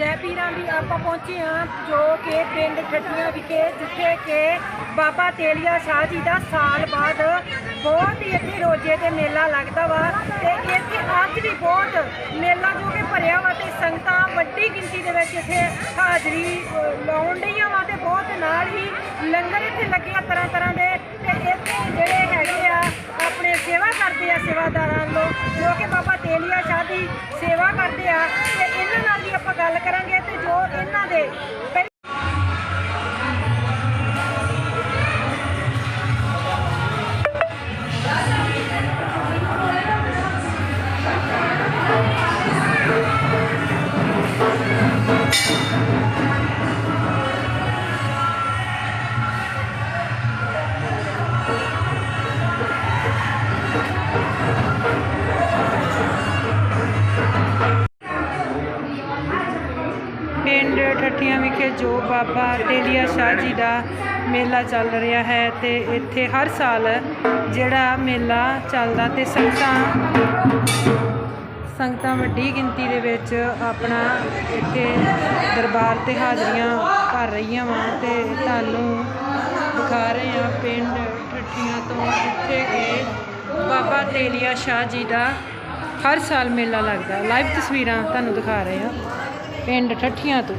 ਜੈ ਪੀਰਾਂ ਦੀ ਆਪਾਂ ਪਹੁੰਚੇ ਹਾਂ, ਜੋ ਕਿ ਪਿੰਡ ਠੱਠੀਆਂ ਵਿਖੇ, ਜਿੱਥੇ ਕਿ ਬਾਬਾ ਤੇਲੀਆ ਸ਼ਾਹ ਜੀ ਦਾ ਸਾਲ ਬਾਅਦ ਬਹੁਤ ਹੀ ਇੱਥੇ ਰੋਜੇ ਤੇ ਮੇਲਾ ਲੱਗਦਾ ਵਾ ਤੇ ਇੱਥੇ ਅੱਜ ਵੀ ਬਹੁਤ ਮੇਲਾ ਜੋ ਕਿ ਭਰਿਆ ਵਾ ਤੇ ਸੰਗਤਾਂ ਵੱਡੀ ਗਿਣਤੀ ਦੇ ਵਿੱਚ ਇੱਥੇ ਹਾਜ਼ਰੀ ਲਾਉਣ ਡਈਆਂ ਵਾ ਤੇ ਬਹੁਤ ਨਾਲ ਹੀ ਲੰਗਰ ਇੱਥੇ ਲੱਗੇ ਤਰ੍ਹਾਂ ਤਰ੍ਹਾਂ ਦੇ ਤੇ ਇੱਥੇ ਜਿਹੜੇ ਹੈਗੇ ਆ ਆਪਣੇ ਸੇਵਾ ਕਰਦੇ ਆ ਸੇਵਾਦਾਰਾਂ ਲੋਕ ਜੋ ਕਿ ਬਾਬਾ ਤੇਲੀਆ ਸ਼ਾਹ ਦੀ ਸੇਵਾ ਕਰਦੇ ਆ ਤੇ ਗੱਲ ਕਰਾਂਗੇ ਤੇ ਜੋ ਇਹਨਾਂ ਦੇ ਪਹਿ- ਵਿਖੇ ਜੋ ਬਾਬਾ ਤੇਲੀਆ ਸ਼ਾਹ ਜੀ ਦਾ ਮੇਲਾ ਚੱਲ ਰਿਹਾ ਹੈ ਤੇ ਇੱਥੇ ਹਰ ਸਾਲ ਜਿਹੜਾ ਮੇਲਾ ਚੱਲਦਾ ਤੇ ਸੰਗਤਾਂ ਸੰਗਤਾਂ ਵੱਡੀ ਗਿਣਤੀ ਦੇ ਵਿੱਚ ਆਪਣਾ ਇੱਥੇ ਦਰਬਾਰ ਤੇ ਹਾਜ਼ਰੀਆਂ ਭਰ ਰਹੀਆਂ ਵਾਂ ਤੇ ਤੁਹਾਨੂੰ ਦਿਖਾ ਰਹੇ ਹਾਂ ਪਿੰਡ ਠੱਠੀਆਂ ਤੋਂ ਜਿੱਥੇ ਕਿ ਬਾਬਾ ਤੇਲੀਆ ਸ਼ਾਹ ਜੀ ਦਾ ਹਰ ਸਾਲ ਮੇਲਾ ਲੱਗਦਾ। ਲਾਈਵ ਤਸਵੀਰਾਂ ਤੁਹਾਨੂੰ ਦਿਖਾ ਰਹੇ ਹਾਂ ਪਿੰਡ ਠੱਠੀਆਂ ਤੋਂ।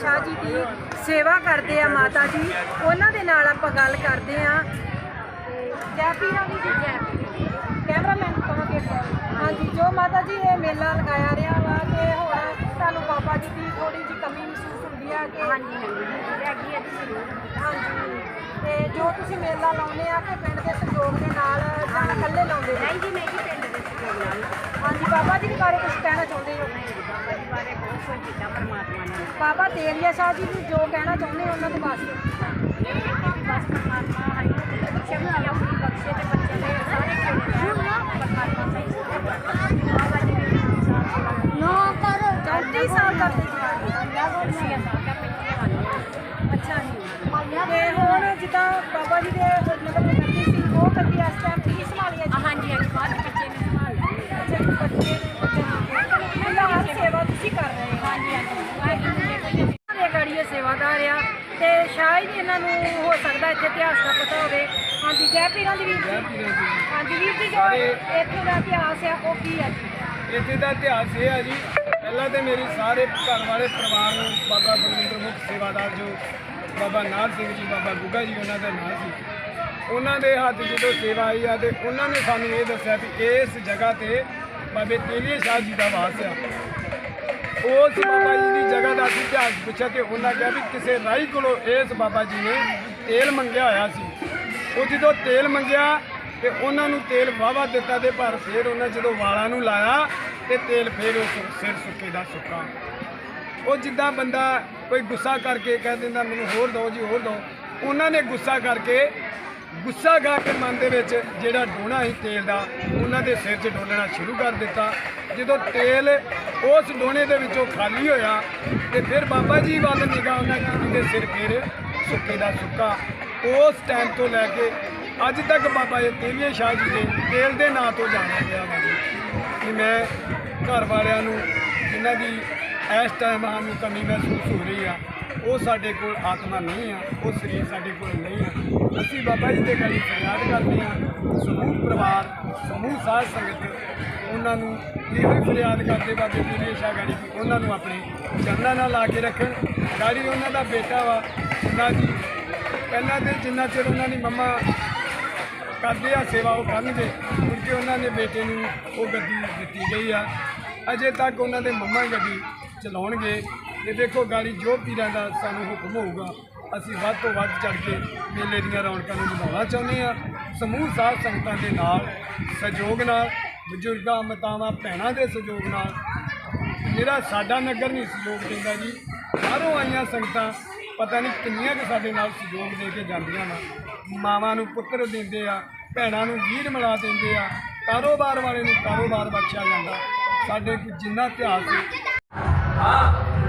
ਸ਼ਾਹ ਜੀ ਦੀ ਸੇਵਾ ਕਰਦੇ ਆ ਮਾਤਾ ਜੀ। ਉਹਨਾਂ ਦੇ ਨਾਲ ਆਪਾਂ ਗੱਲ ਕਰਦੇ ਆ। ਜੈ ਪੀਰਾਂ ਦੀ ਜੀ। ਜੈ ਕੈਮਰਾਮੈਨ ਕਹਾਂਗੇ ਹਾਂਜੀ ਜੋ ਮਾਤਾ ਜੀ ਇਹ ਮੇਲਾ ਲਗਾਇਆ ਰਿਹਾ ਵਾ ਤੇ ਹੁਣ ਤੁਹਾਨੂੰ ਬਾਬਾ ਜੀ ਦੀ ਥੋੜੀ ਜਿਹੀ ਕਮੀ ਮਹਿਸੂਸ ਹੁੰਦੀ ਆ ਕਿ ਹਾਂਜੀ ਹਾਂਜੀ ਹੈਗੀ ਹੈ ਹਾਂਜੀ ਤੇ ਜੋ ਤੁਸੀਂ ਮੇਲਾ ਲਾਉਂਦੇ ਆ ਕਿ ਪਿੰਡ ਦੇ ਸਹਿਯੋਗ ਦੇ ਨਾਲ ਜਾਂ ਇਕੱਲੇ ਲਾਉਂਦੇ ਨਹੀਂ ਜੀ ਨਹੀਂ ਜੀ ਪਿੰਡ ਦੇ ਸਹਿਯੋਗ ਨਾਲ। ਹਾਂਜੀ ਬਾਬਾ ਜੀ ਦੇ ਬਾਰੇ ਕੁਝ ਕਹਿਣਾ ਚਾਹੁੰਦੇ ਹੋ ਬਾਬਾ ਜੀ ਬਾਰੇ ਬਹੁਤ ਕੁਝ ਕੀਤਾ ਪਰਮਾਤਮਾ ਨੇ। ਬਾਬਾ ਤੇਲੀਆ ਸ਼ਾਹ ਜੀ ਨੂੰ ਜੋ ਕਹਿਣਾ ਚਾਹੁੰਦੇ ਉਹਨਾਂ ਦੇ ਵਾਸਤੇ ਬਸ ਪਰਮਾਤਮਾ ਆਪਣੀ ਬਖਸ਼ੇ ਤੇ ਬੱਚੇ ਦੇ ਸਾਰੇ ਕੰਮ ਪਰਮਾਤਮਾ ਸਹੀ ਬਾਬਾ ਜੀ ਨੇ ਸਾਥ ਨੋ ਕਰ 34 ਸਾਲ ਕਰਦੇ ਜੀ ਖੁਸ਼ੀਆਂ ਸਾਥ ਦਾ ਪਿੱਛੇ ਵਾਲੀ ਅੱਛਾ ਜੀ ਤੇ ਹੁਣ ਜਿੱਦਾਂ ਬਾਬਾ ਜੀ ਦੇ ਮਤਲਬ ਗੱਦੀ ਸੀ ਉਹ ਗੱਦੀ ਇਸ ਟਾਈਮ ਕੀ ਸੰਭਾਲੀ ਹੈ ਜੀ ਹਾਂਜੀ ਹਾਂਜੀ ਬਾਅਦ ਬੱਚੇ ਨੇ ਸੰਭਾਲ ਲਈ ਅੱਛਾ ਜੀ ਬੱਚੇ ਨੇ ਮਤਲਬ ਹਰ ਸੇਵਾ ਤੁਸੀਂ ਕਰ ਰਹੇ ਹੋ ਹਾਂਜੀ ਹਾਂਜੀ ਵਾਹਿਗੁਰੂ ਜੀ ਕੋਈ ਨਹੀਂ ਇਹ ਗਾੜੀ ਇਹ ਸੇਵਾਦਾਰ ਆ ਤੇ ਸ਼ਾਇਦ ਹੀ ਇਹਨਾਂ ਨੂੰ ਹੋ ਸਕਦਾ ਇੱਥੇ ਇਤਿਹਾਸ ਦਾ ਪਤਾ ਹੋਵੇ। ਹਾਂਜੀ ਜੈ ਪੀਰਾਂ ਦੀ ਵੀਰ ਜੀ। ਹਾਂਜੀ ਵੀਰ ਜੀ ਜੋ ਇੱਥੇ ਦਾ ਇਤਿਹਾਸ ਆ ਉਹ ਕੀ ਹੈ ਜੀ? ਇੱਥੇ ਦਾ ਇਤਿਹਾਸ ਇਹ ਹੈ ਜੀ ਪਹਿਲਾਂ ਤੇ ਮੇਰੀ ਸਾਰੇ ਘਰ ਵਾਲੇ ਪਰਿਵਾਰ ਨੂੰ ਬਾਬਾ ਬਲਵਿੰਦਰ ਮੁਖ ਸੇਵਾਦਾਰ ਜੋ ਬਾਬਾ ਨਾਥ ਸਿੰਘ ਜੀ ਬਾਬਾ ਗੁੱਗਾ ਜੀ ਉਹਨਾਂ ਦਾ ਨਾਮ ਸੀ। ਉਹਨਾਂ ਦੇ ਹੱਥ ਜਦੋਂ ਸੇਵਾ ਆਈ ਆ ਤੇ ਉਹਨਾਂ ਨੇ ਸਾਨੂੰ ਇਹ ਦੱਸਿਆ ਵੀ ਇਸ ਜਗ੍ਹਾ ਤੇ ਬਾਬੇ ਤੇਲੀਏ ਸ਼ਾਹ ਜੀ ਦਾ ਵਾਸ ਆ। ਉਸ ਬਾਬਾ ਜੀ ਦੀ ਜਗ੍ਹਾ ਦਾ ਅਸੀਂ ਇਤਿਹਾਸ ਪੁੱਛਿਆ ਤੇ ਉਹਨਾਂ ਕਿਹਾ ਵੀ ਕਿਸੇ ਰਾਈ ਕੋਲੋਂ ਇਸ ਬਾਬਾ ਜੀ ਨੇ ਤੇਲ ਮੰਗਿਆ ਹੋਇਆ ਸੀ। ਉਹ ਜਦੋਂ ਤੇਲ ਮੰਗਿਆ ਤੇ ਉਹਨਾਂ ਨੂੰ ਤੇਲ ਵਾਵਾ ਦਿੱਤਾ ਤੇ ਪਰ ਫਿਰ ਉਹਨਾਂ ਜਦੋਂ ਵਾਲਾਂ ਨੂੰ ਲਾਇਆ ਤੇ ਤੇਲ ਫਿਰ ਉਸ ਸਿਰ ਸੁੱਕੇ ਦਾ ਸੁੱਕਾ। ਉਹ ਜਿੱਦਾਂ ਬੰਦਾ ਕੋਈ ਗੁੱਸਾ ਕਰਕੇ ਕਹਿ ਦਿੰਦਾ, ਮੈਨੂੰ ਹੋਰ ਦਿਓ ਜੀ, ਹੋਰ ਦਿਓ। ਉਹਨਾਂ ਨੇ ਗੁੱਸਾ ਕਰਕੇ ਗੁੱਸਾ ਗਾ ਕੇ ਮਨ ਦੇ ਵਿੱਚ ਜਿਹੜਾ ਡੋਣਾ ਸੀ ਤੇਲ ਦਾ, ਉਹਨਾਂ ਦੇ ਸਿਰ 'ਚ ਡੋਲਣਾ ਸ਼ੁਰੂ ਕਰ ਦਿੱਤਾ। ਜਦੋਂ ਤੇਲ ਉਸ ਡੋਣੇ ਦੇ ਵਿੱਚੋਂ ਖਾਲੀ ਹੋਇਆ ਤੇ ਫਿਰ ਬਾਬਾ ਜੀ ਵੱਲ ਨਿਗਾਹ ਉਹਨਾਂ ਕੀਤੀ ਤੇ ਸਿਰ ਫਿਰ ਸੁੱਕੇ ਦਾ ਸੁੱਕਾ। ਉਸ ਟਾਈਮ ਤੋਂ ਲੈ ਕੇ ਅੱਜ ਤੱਕ ਬਾਬਾ ਜੀ ਤੇਲੀਏ ਸ਼ਾਹ ਜੀ ਦੇ ਤੇਲ ਦੇ ਨਾਂ ਤੋਂ ਜਾਣਿਆ ਗਿਆ ਵਾ ਕਿ ਮੈਂ ਘਰ ਵਾਲਿਆਂ ਨੂੰ ਜਿਨ੍ਹਾਂ ਦੀ ਇਸ ਟਾਈਮ ਸਾਨੂੰ ਕਮੀ ਮਹਿਸੂਸ ਹੋ ਰਹੀ ਆ। ਉਹ ਸਾਡੇ ਕੋਲ ਆਤਮਾ ਨਹੀਂ ਆ, ਉਹ ਸਰੀਰ ਸਾਡੇ ਕੋਲ ਨਹੀਂ ਆ। ਅਸੀਂ ਬਾਬਾ ਜੀ ਦੇ ਗਾੜੀ ਫਰਿਆਦ ਕਰਦੇ ਆ ਸਮੂਹ ਪਰਿਵਾਰ, ਸਮੂਹ ਸਾਧ ਸੰਗਤ, ਉਹਨਾਂ ਨੂੰ ਇਹੋ ਹੀ ਫਰਿਆਦ ਕਰਦੇ ਬਾਬੇ ਜੀ ਦੀ ਸ਼ਾਹ ਗਾੜੀ ਉਹਨਾਂ ਨੂੰ ਆਪਣੇ ਚਰਨਾਂ ਨਾਲ ਲਾ ਕੇ ਰੱਖਣ। ਗਾੜੀ ਉਹਨਾਂ ਦਾ ਬੇਟਾ ਵਾ ਉਹਨਾਂ ਦੀ ਪਹਿਲਾਂ ਤੇ ਜਿੰਨਾ ਚਿਰ ਉਹਨਾਂ ਦੀ ਮੰਮਾ ਕਰਦੇ ਆ ਸੇਵਾ ਉਹ ਕਰਨਗੇ ਕਿਉਂਕਿ ਉਹਨਾਂ ਨੇ ਬੇਟੇ ਨੂੰ ਉਹ ਗੱਡੀ ਦਿੱਤੀ ਗਈ ਆ। ਅਜੇ ਤੱਕ ਉਹਨਾਂ ਦੇ ਮੰਮਾ ਹੀ ਗੱਡੀ ਚਲਾਉਣਗੇ। ਤੇ ਦੇਖੋ ਗਾੜੀ ਜੋ ਪੀਰਾਂ ਦਾ ਸਾਨੂੰ ਹੁਕਮ ਹੋਊਗਾ, ਅਸੀਂ ਵੱਧ ਤੋਂ ਵੱਧ ਚੜ ਕੇ ਮੇਲੇ ਦੀਆਂ ਰੌਣਕਾਂ ਨੂੰ ਵਧਾਉਣਾ ਚਾਹੁੰਦੇ ਹਾਂ। ਸਮੂਹ ਸਾਧ ਸੰਗਤਾਂ ਦੇ ਨਾਲ, ਸਹਿਯੋਗ ਨਾਲ, ਬਜ਼ੁਰਗਾਂ, ਮਾਤਾਵਾਂ, ਭੈਣਾਂ ਦੇ ਸਹਿਯੋਗ ਨਾਲ। ਜਿਹੜਾ ਸਾਡਾ ਨਗਰ ਨਹੀਂ ਸਹਿਯੋਗ ਦਿੰਦਾ ਜੀ। ਬਾਹਰੋਂ ਆਈਆਂ ਸੰਗਤਾਂ ਪਤਾ ਨਹੀਂ ਕਿੰਨੀਆਂ ਕਿ ਸਾਡੇ ਨਾਲ ਸਹਿਯੋਗ ਦੇ ਕੇ ਜਾਂਦੀਆਂ ਨਾ ਮਾਵਾਂ ਨੂੰ ਪੁੱਤਰ ਦਿੰਦੇ ਆ, ਭੈਣਾਂ ਨੂੰ ਵੀਰ ਮਿਲਾ ਦਿੰਦੇ ਆ। ਕਾਰੋਬਾਰ ਵਾਲੇ ਨੂੰ ਕਾਰੋਬਾਰ ਬਖਸ਼ਿਆ ਜਾਂਦਾ। ਸਾਡੇ ਜਿੰਨਾ ਇਤਿਹਾਸ ਹੈ।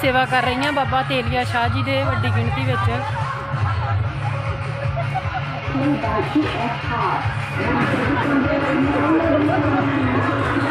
ਸੇਵਾ ਕਰ ਰਹੀਆਂ ਬਾਬਾ ਤੇਲੀਆ ਸ਼ਾਹ ਜੀ ਦੇ ਵੱਡੀ ਗਿਣਤੀ ਵਿੱਚ। India